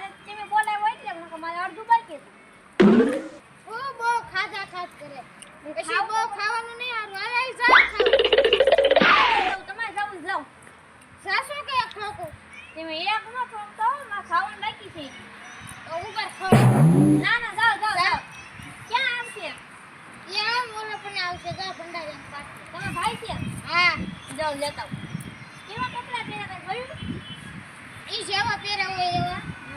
છે તમે બોલાવ્યો હોય એટલે નકર મારે અડધું બાકી ઓ બહુ ખાધા ખાત કરે. પછી બો બહુ ખાવાનું નહીં આ હાલ જા તમારે જવું જાઉં સાસુ કે ખોકો તમે એક નો તો માં ખાવાનું બાકી છે. તો ઉપર ખો ના ના જાઓ જાઓ. જાઓ. ક્યાં આવશે ક્યાં મોરો પણ આવશે જા ભંડારી પાસે તમે ભાઈ છે? હા. જાઓ લેતા. કેવા કપડા પહેર્યા કઈ જોયું? ઈ જેવા પહેર્યા હોય એવા.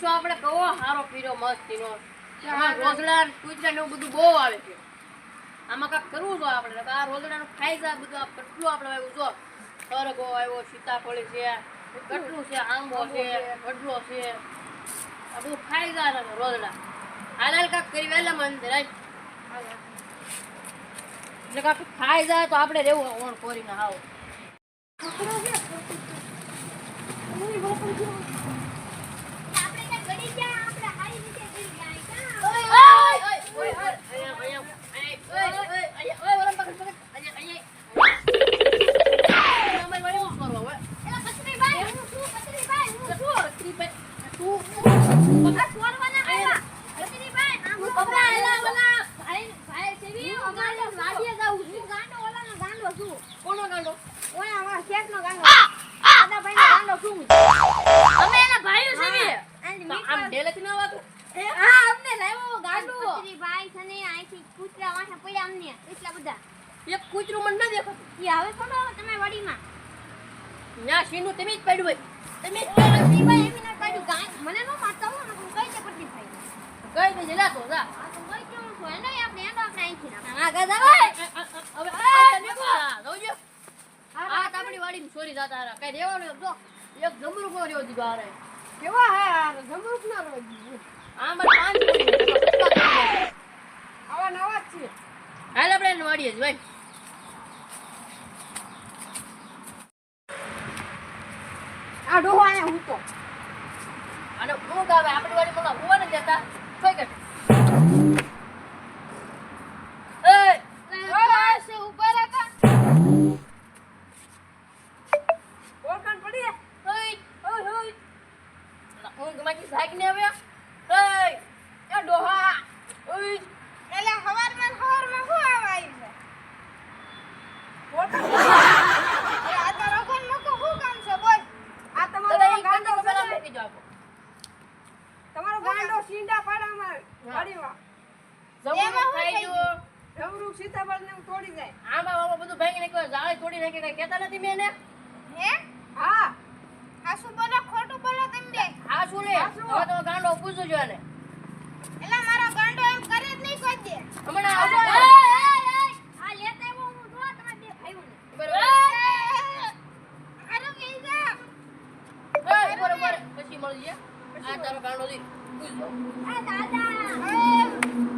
આ આપણે કેવો સારો પીરો મસ્ત એનો આમાં રોજડા ને એવું બધું બહુ આવે છે. આમાં કાંક કરવું જો આપણે આ રોજડાનું ખાઈ જાય બધું આ કેટલું આપણે આવ્યું જો સરગો આવ્યો સીતાફળી છે કેટલું છે આંબો છે વડલો છે. આ બધું ખાઈ જાય ને રોજડા. હાલ કાંક કરી વહેલા મંદિર એટલે કાંક ખાઈ જાય તો આપણે રહેવું ઓણ કોરીને આવો Wait, I શીનું તમે જ પાડ્યું હોય. તમે જ કચરીભાઈ એમી ના પડ્યું ગાંડ મને નો મારતા હો હું કઈ છે કચરીભાઈ કઈ દેજે, લા તો, જા. આ તો કઈ કેવું છું એને આપણે એનો આપણે અહીંથી નાખો આ ગાધા ભાઈ. હવે આ તને બા, જોજો. આ તાપડી વાડીમાં ચોરી જાતા. કાંઈ રહેવાનું જો. એક જમરૂક નો રહ્યો દીધો હારે. કેવા હે આ જમરૂક ના ગયા. ગયા? આવા નવા જ છે હાલ આપણે વાડીએ જ ભાઈ આ ડોહો આયા હું તો અને હું આવે આપણી વાડી મોલા હોવા ન દેતા કોઈ કે એ પાસે ઉપર હતા ઓળખાણ પડી હે? ઓય ઓય ઓય ઊંઘમાંથી જાગ ને આવે ઓય એ ડોહા ઓય એટલે હવારમાં ને હવારમાં શું આવા આવ્યું છે? ઓળખાણ પડી હે? એ આ તો રઘુન મકો શું કામ છે બોલ આ તો તમારો એ ગાંડો ગાંડો પેલા છે મૂકી દો આપો તમારો ગાંડો સીંડા પાડામાં વાડીમાં જમવાનું એમાં શું ખાઈ થઈ જો જમરૂક સીતાફળ ને એવું તોડી જાય આંબા બાબા બધું ભાંગી નાખ્યું જાળે તોડી નાખી કઈ કહેતા નથી મેં હે? હા. હાસુ બોલો? ખોટું બોલો તમે બે. આ શું લે? આ શું? હવે તો ગાંડો પૂછજો જો એને. એટલે મારો ગાંડો એમ કરે જ નહીં કોઈ દે. હમણાં આ આવજો. આ લેતા આવ્યો હું જો તમારે બે ભાઈઓને બરોબર. અરે કે જા. બરોબર પછી મળીએ આ તારો ગાંડો દી પૂછો આ દાદા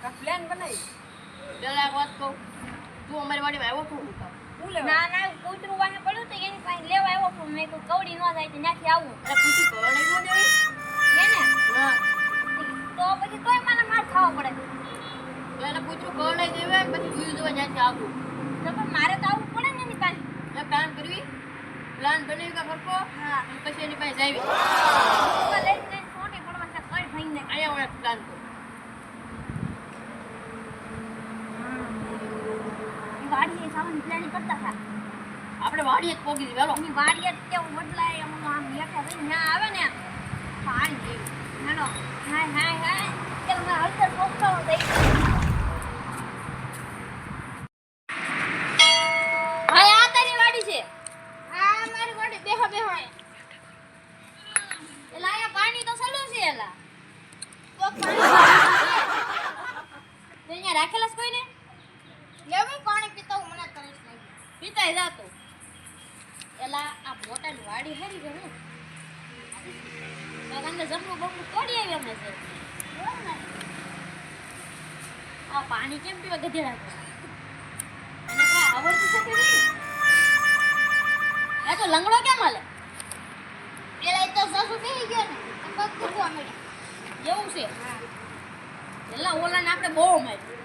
પ્લાન બનાવી? પેલા વાત કહું. તું અમારી વાડીમાં આવ્યો લેવા? ના ના કૂતરું વાહે પડ્યું તો એની પાસે લેવા આવ્યો છું મેં કોઈ કવડી ન થાય તો ત્યાંથી આવું. અરે પૂછ્યું કરડે ન દેવી એને હા. તો પછી તોય મને માર ખાવા પડે. તો એને પૂછ્યું નહીં દેવે પછી જોયું જોવા જ્યાંથી આવું તો પણ મારે તો આવવું પડે ને એની પાસે. મેં પ્લાન કરવી? પ્લાન બનાવી કે ફરકો હા. પછી એની પાસે જાવી. તો લઈને સોટી પડવા છે કઈ ભાઈને અહીંયા પ્લાન કરું વાડીએ જવાની પ્લાનિંગ કરતા હતા. આપણે વાડીએ જ પોગી વેલો હાલો વાડીએ જ કેવું બદલાય એમ આમ બેઠા થઈ ત્યાં આવે ને પાણી જેવું હેલો હાય હાય હાય. ચાલો મેં હળદર પોખતો થઈ ભાઈ આ તારી વાડી છે? આ મારી વાડી બેહો બેહો. એલા અહીંયા પાણી તો સલું છે એલા. કોક પાણી રાખેલા છે કોઈને લેવું પાણી પીતો હું મને તરસ લાગી પીતાય જાતો. એલા આ મોટાની વાડી હરી ગયો ને. કાકાને જમવું તોડી આવી અમને છે આ પાણી કેમ પીવા ગધેડા નહીં? તો લંગડો કેમ હાલે? પેલા એ તો સસુ બેહી ગયો ને. પગ દુખવા મળ્યા એવું છે? એલા ઓલાને આપણે બહુ માર્યું.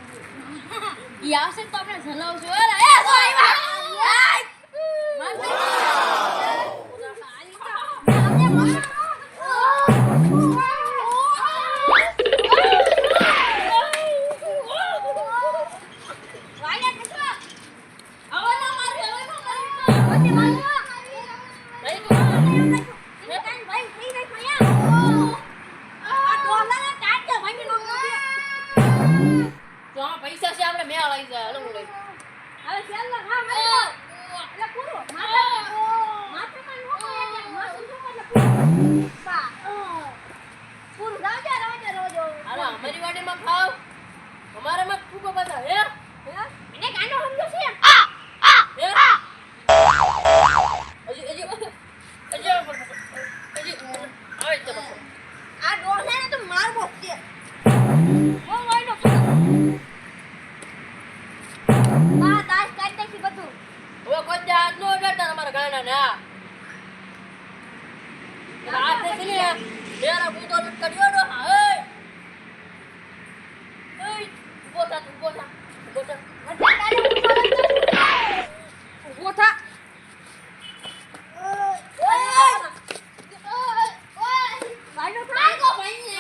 ઈ આવશે તો આપણે જલાવશું ઓલા, એ, તો આય! મારશે. વાયડા કચરો. હવે ના મારશે, હવે ના મારશે. પછી મારશે. ભાઈ, તું મેં કાંઈ ભાઈ ફ્રી રાખ્યો યાર. આ ડોલાને ટાંટ્યા ભાંગી નાખ્યો. તો આમાં પૈસા છે આપણે મેળ આવી જાય માં અમારી વાડીમાં ખાવ અમારામાં ખૂબ બધા હે? મને ગાંડો સમજો છે હે હજી હજી હજી હજી આવે છે બસ આ ડોલાને તો મારવો છે ઓ વાયનો બા દાસ કાઢી નાખી બધું હવે કોઈ દે હાથ નો અડાડતા અમારા ગાંડા ને આ એટલે હાથ ને છે ને મેરા બૂતો લટકડ્યો નો હા એ એ ઊભો થા તું, ઊભો થા ઊભો થા વટા કાઢે ઊભો થા વાયનો ભાગો ભાઈ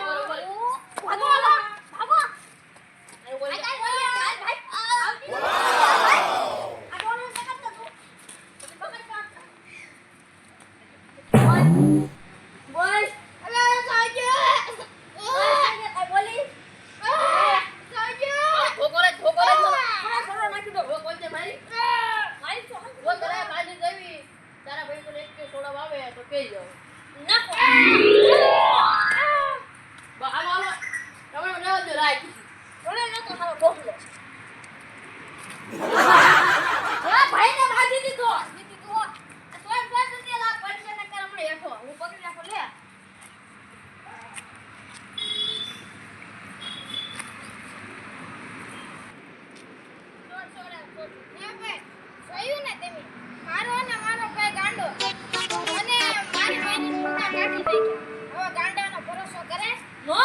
બરોબર. ભાગો ભાગો ભાગો એ બોલી. આ ઠોકરે ઠોકરે મને. હવે કોઈ દે મારી બોલ તારે કાજી જવી તારા ભાઈ તો એક કે સોડા આવે તો કહી જાવ બા હાલો હાલો તમે રહેવા દો રાઈ જોયું ને તમે. મારો અને મારો ભાઈ ગાંડો. અને મારી છૂટા કાઢી નાખ્યા હવે ગાંડાનો ભરોસો કરે નો